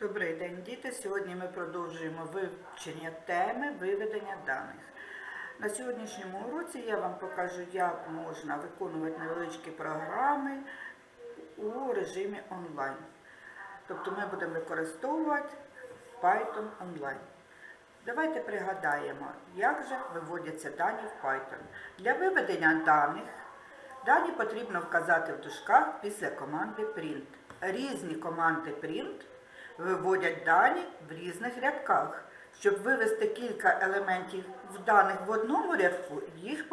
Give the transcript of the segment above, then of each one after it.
Добрий день, діти. Сьогодні ми продовжуємо вивчення теми виведення даних. На сьогоднішньому уроці я вам покажу, як можна виконувати невеличкі програми у режимі онлайн. Тобто ми будемо використовувати Python онлайн. Давайте пригадаємо, як же виводяться дані в Python. Для виведення даних дані потрібно вказати в дужках після команди print. Різні команди print виводять дані в різних рядках. Щоб вивести кілька елементів в даних в одному рядку, їх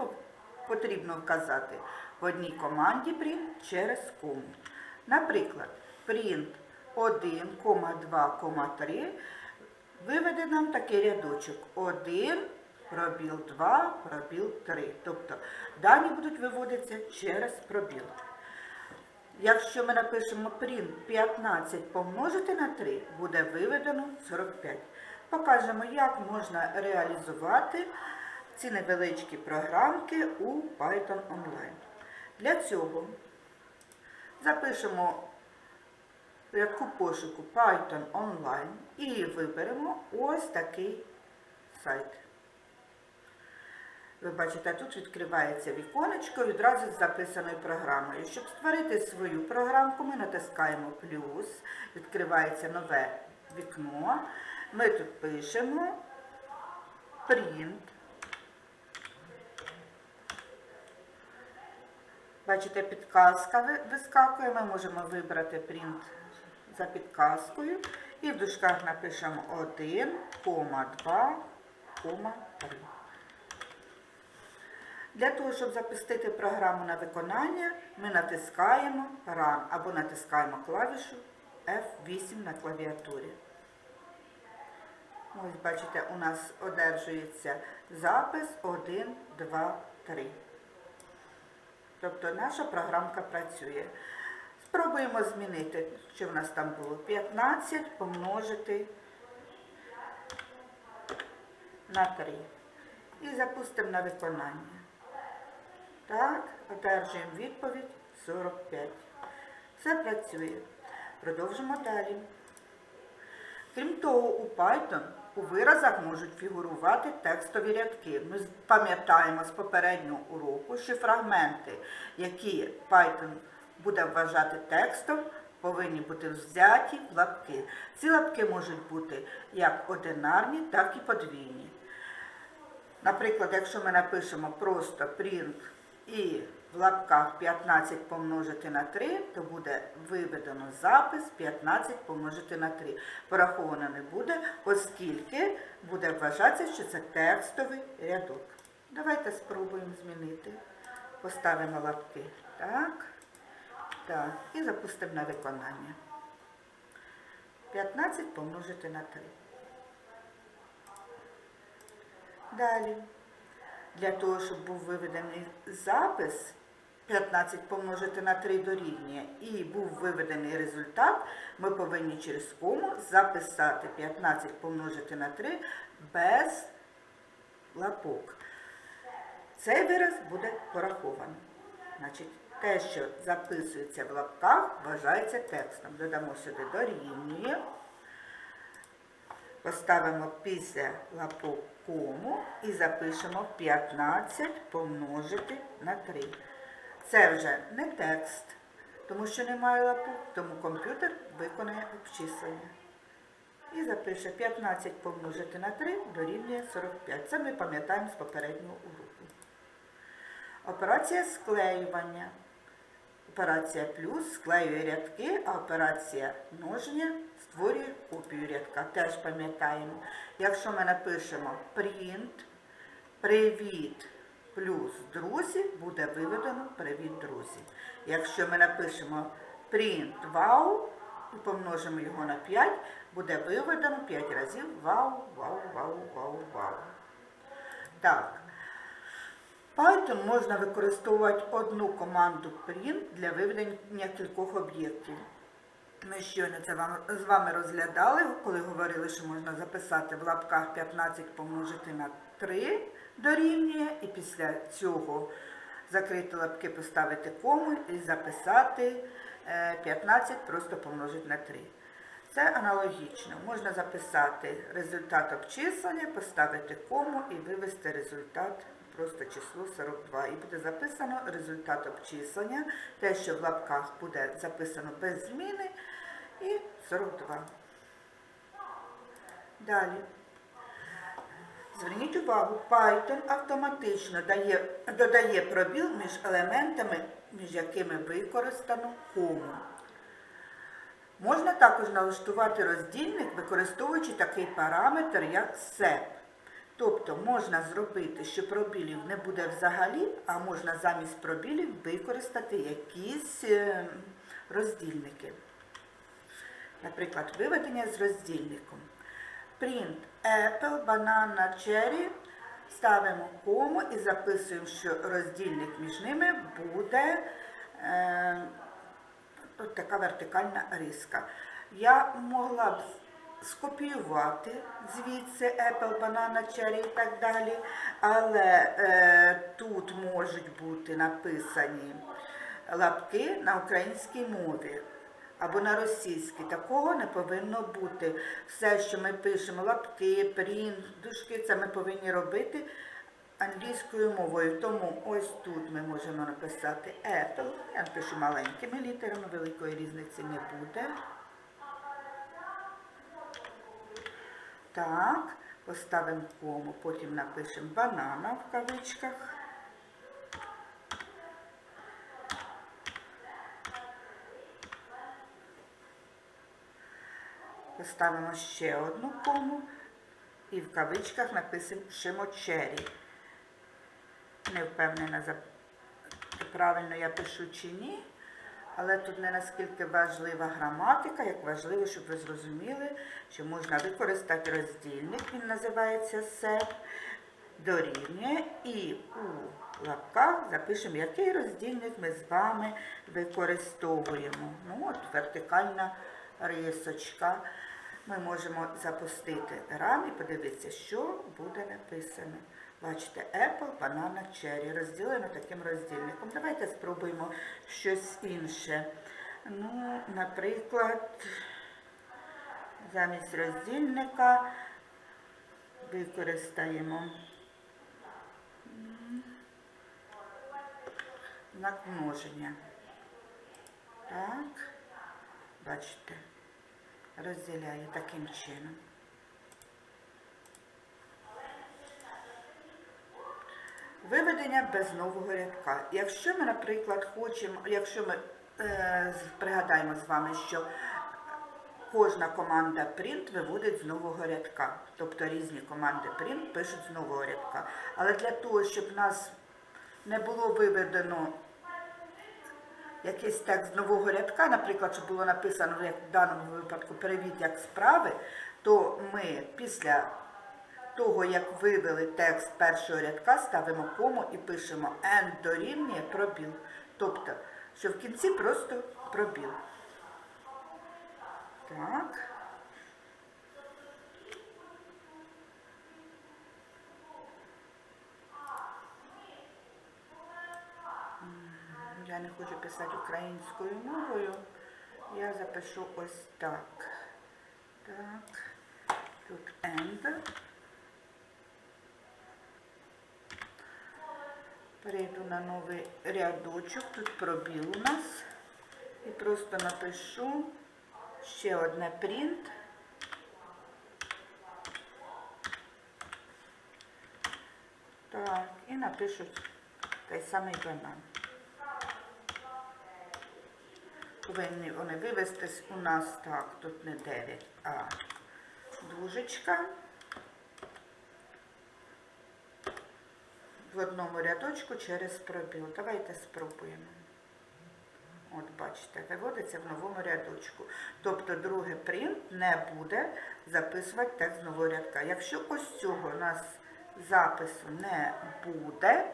потрібно вказати в одній команді print через кому. Наприклад, print 1, 2, 3 виведе нам такий рядочок 1, пробіл 2, пробіл 3. Тобто дані будуть виводитися через пробіл. Якщо ми напишемо print 15 помножити на 3, буде виведено 45. Покажемо, як можна реалізувати ці невеличкі програмки у Python Online. Для цього запишемо рядку пошуку Python Online і виберемо ось такий сайт. Ви бачите, тут відкривається віконечко відразу з записаною програмою. Щоб створити свою програмку, ми натискаємо плюс, відкривається нове вікно. Ми тут пишемо print. Бачите, підказка вискакує. Ми можемо вибрати print за підказкою. І в дужках напишемо 1, 2, 3. Для того, щоб запустити програму на виконання, ми натискаємо Run або натискаємо клавішу F8 на клавіатурі. Ось бачите, у нас одержується запис 1, 2, 3. Тобто наша програмка працює. Спробуємо змінити, що в нас там було 15 помножити на 3. І запустимо на виконання. Так, одержуємо відповідь 45. Все працює. Продовжимо далі. Крім того, у Python у виразах можуть фігурувати текстові рядки. Ми пам'ятаємо з попереднього уроку, що фрагменти, які Python буде вважати текстом, повинні бути взяті в лапки. Ці лапки можуть бути як одинарні, так і подвійні. Наприклад, якщо ми напишемо просто print і в лапках 15 помножити на 3, то буде виведено запис 15 помножити на 3. Пораховано не буде, оскільки буде вважатися, що це текстовий рядок. Давайте спробуємо змінити. Поставимо лапки. Так. Так. І запустимо на виконання. 15 помножити на 3. Далі. Для того, щоб був виведений запис 15 помножити на 3 дорівнює і був виведений результат, ми повинні через кому записати 15 помножити на 3 без лапок. Цей вираз буде порахований. Значить, те, що записується в лапках, вважається текстом. Додамо сюди дорівнює. Поставимо після лапок кому і запишемо 15 помножити на 3. Це вже не текст, тому що немає лапок, тому комп'ютер виконає обчислення. І запише 15 помножити на 3 дорівнює 45. Це ми пам'ятаємо з попереднього уроку. Операція склеювання. Операція плюс склеює рядки, а операція множення створює копію рядка. Теж пам'ятаємо. Якщо ми напишемо print, привіт плюс друзі, буде виведено привіт друзі. Якщо ми напишемо print wow і помножимо його на 5, буде виведено 5 разів вау, вау, вау, вау, вау. Так. Python можна використовувати одну команду print для виведення кількох об'єктів. Ми щойно це вам, з вами розглядали, коли говорили, що можна записати в лапках 15 помножити на 3 дорівнює, і після цього закрити лапки, поставити кому і записати е, 15 просто помножити на 3. Це аналогічно. Можна записати результат обчислення, поставити кому і вивести результат, просто число 42. І буде записано результат обчислення, те, що в лапках буде записано без зміни, і 42. Далі. Зверніть увагу, Python автоматично дає, додає пробіл між елементами, між якими використано кому. Можна також налаштувати роздільник, використовуючи такий параметр, як SEP. Тобто можна зробити, що пробілів не буде взагалі, а можна замість пробілів використати якісь е, роздільники. Наприклад, виведення з роздільником. Print Apple, banana, cherry. Ставимо кому і записуємо, що роздільник між ними буде е, така вертикальна риска. Я могла б скопіювати звідси Apple, banana, cherry і так далі, але е, тут можуть бути написані лапки на українській мові або на російській. Такого не повинно бути. Все, що ми пишемо, лапки, прint, дужки, це ми повинні робити англійською мовою. Тому ось тут ми можемо написати Apple. Я напишу маленькими літерами, великої різниці не буде. Так, поставимо кому, потім напишемо банана в кавичках. Поставимо ще одну кому і в кавичках напишемо чері. Не впевнена, правильно я пишу чи ні, але тут не наскільки важлива граматика, як важливо, щоб ви зрозуміли, що можна використати роздільник, він називається сет, дорівнює і у лапках запишемо, який роздільник ми з вами використовуємо. Ну от вертикальна рисочка. Ми можемо запустити рам і подивитися, що буде написано. Бачите, Apple, Banana, Cherry розділено таким роздільником. Давайте спробуємо щось інше. Ну, наприклад, замість роздільника використаємо знак множення. Так, бачите розділяє таким чином. Виведення без нового рядка. Якщо ми, наприклад, хочемо, якщо ми е, пригадаємо з вами, що кожна команда print виводить з нового рядка, тобто різні команди print пишуть з нового рядка. Але для того, щоб в нас не було виведено якийсь текст з нового рядка, наприклад, щоб було написано, як в даному випадку перевід як справи, то ми після того, як вивели текст першого рядка, ставимо кому і пишемо n дорівнює пробіл. Тобто, що в кінці просто пробіл. Так. Я не хочу писати українською мовою. Я запишу ось так. Так. Тут end. Перейду на новий рядочок. Тут пробіл у нас. І просто напишу ще одне print. Так, і напишу той самий банан. Повинні вони вивестись у нас так, тут не 9, а дужечка. В одному рядочку через пробіл. Давайте спробуємо. От бачите, виводиться в новому рядочку. Тобто другий принт не буде записувати текст з нового рядка. Якщо ось цього у нас запису не буде,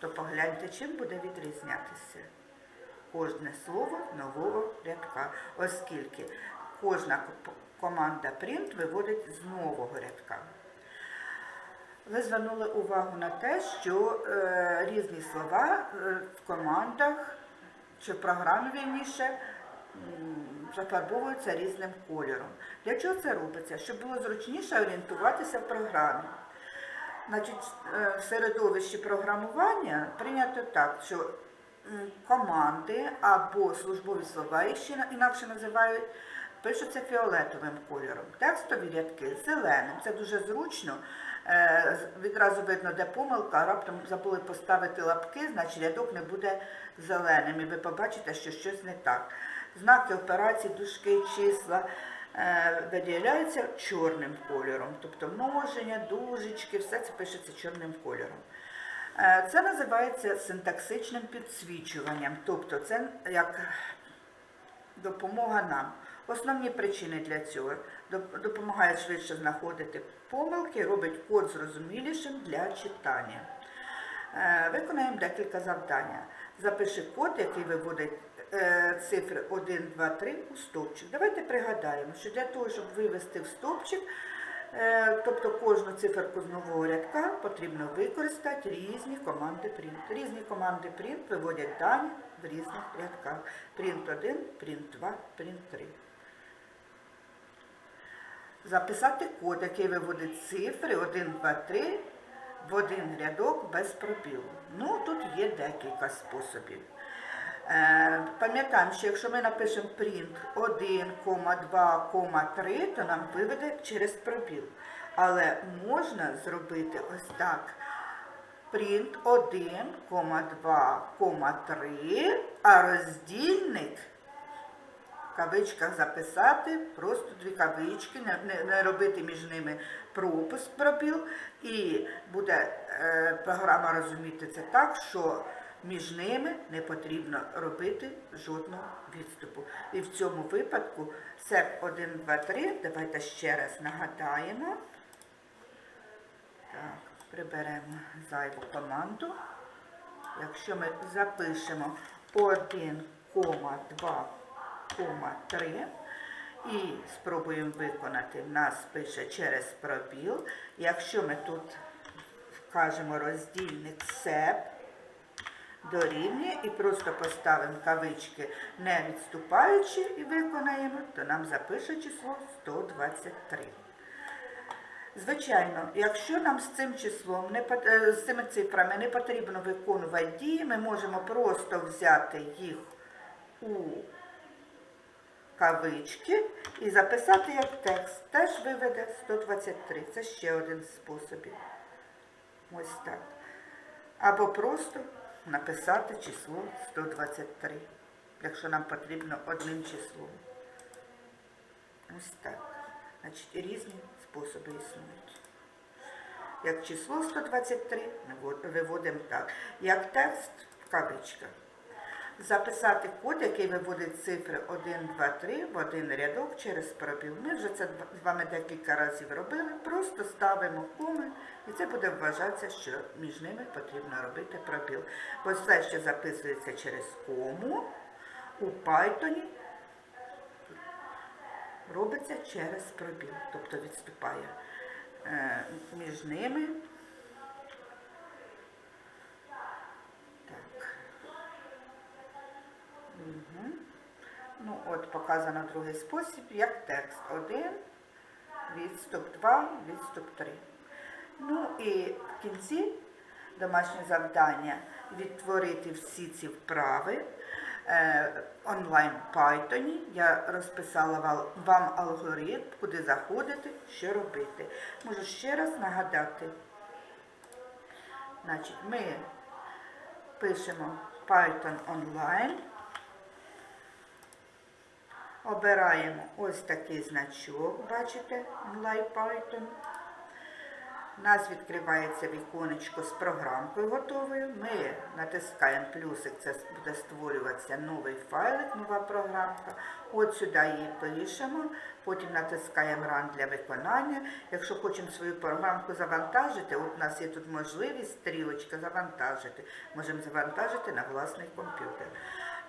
то погляньте, чим буде відрізнятися кожне слово нового рядка, оскільки кожна команда print виводить з нового рядка. Ви звернули увагу на те, що е, різні слова е, в командах чи в програмі вірніше м, зафарбовуються різним кольором. Для чого це робиться? Щоб було зручніше орієнтуватися в програмі. Значить, е, в середовищі програмування прийнято так, що команди або службові слова, ще інакше називають, пишуться фіолетовим кольором. Текстові рядки зеленим. Це дуже зручно. Е, Відразу видно, де помилка, раптом забули поставити лапки, значить рядок не буде зеленим. І ви побачите, що щось не так. Знаки операцій, дужки, числа е, виділяються чорним кольором. Тобто множення, дужечки, все це пишеться чорним кольором. Е, Це називається синтаксичним підсвічуванням, тобто це як допомога нам. Основні причини для цього Доп- допомагає швидше знаходити помилки, робить код зрозумілішим для читання. Е, Виконаємо декілька завдання. Запиши код, який виводить е, цифри 1, 2, 3 у стовпчик. Давайте пригадаємо, що для того, щоб вивести в стовпчик, е, тобто кожну циферку з нового рядка, потрібно використати різні команди print. Різні команди print виводять дані в різних рядках. Print 1, print 2, print 3. Записати код, який виводить цифри 1, 2, 3 в один рядок без пробілу. Ну, тут є декілька способів. Е, пам'ятаємо, що якщо ми напишемо print 1, 2, 3, то нам виведе через пробіл. Але можна зробити ось так. Print 1, 2, 3, а роздільник в кавичках записати, просто дві кавички, не, не, робити між ними пропуск пробіл, і буде е, програма розуміти це так, що між ними не потрібно робити жодного відступу. І в цьому випадку сеп 1, 2, 3, давайте ще раз нагадаємо. Так, приберемо зайву команду. Якщо ми запишемо 1, 2, 3 і спробуємо виконати, в нас пише через пробіл. Якщо ми тут вкажемо роздільник сеп, дорівнює і просто поставимо кавички не відступаючи і виконаємо, то нам запише число 123. Звичайно, якщо нам з цим числом, не, е, з цими цифрами не потрібно виконувати дії, ми можемо просто взяти їх у кавички і записати як текст. Теж виведе 123. Це ще один з. Ось так. Або просто написати число 123, якщо нам потрібно одним числом. Ось так. Значить, різні способи існують. Як число 123 ми виводимо так. Як текст в кавичках. Записати код, який виводить цифри 1, 2, 3 в один рядок через пробіл. Ми вже це з вами декілька разів робили. Просто ставимо коми, і це буде вважатися, що між ними потрібно робити пробіл. Бо все, що записується через кому, у Python робиться через пробіл, тобто відступає е, між ними. Так. Ну, от показано другий спосіб, як текст. Один, відступ 2, відступ 3. Ну і в кінці домашнє завдання відтворити всі ці вправи е, онлайн Python. Я розписала вам алгоритм, куди заходити, що робити. Можу ще раз нагадати. Значить, ми пишемо Python онлайн. Обираємо ось такий значок, бачите, Python. У нас відкривається віконечко з програмкою готовою. Ми натискаємо плюсик, це буде створюватися новий файлик, нова програмка. От сюди її пишемо, потім натискаємо Run для виконання. Якщо хочемо свою програмку завантажити, от у нас є тут можливість стрілочка завантажити. Можемо завантажити на власний комп'ютер.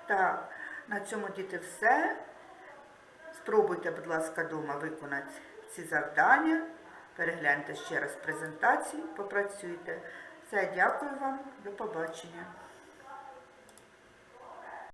Так, на цьому діти все. Спробуйте, будь ласка, вдома виконати ці завдання. Перегляньте ще раз презентацію, попрацюйте. Все, дякую вам, до побачення.